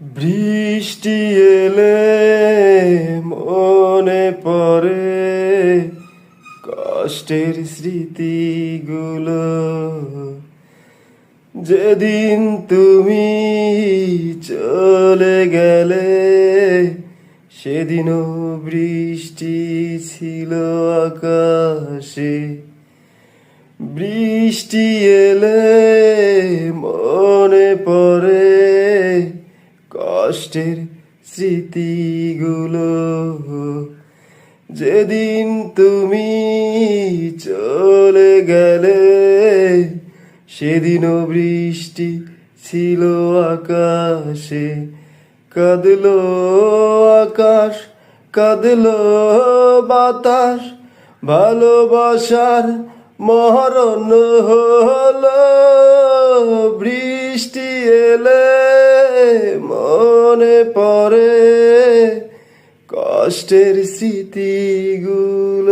বৃষ্টি এলে মনে পড়ে কষ্টের স্মৃতিগুলো। যেদিন তুমি চলে গেলে, সেদিনও বৃষ্টি ছিল আকাশে। বৃষ্টি এলে কষ্টের স্মৃতিগুলো। যেদিন তুমি চলে গেলে, সেদিনও বৃষ্টি ছিল আকাশে। কাঁদলো আকাশ, কাঁদলো বাতাস, ভালোবাসার মহরণ মনে পরে কষ্টের স্মৃতিগুলো।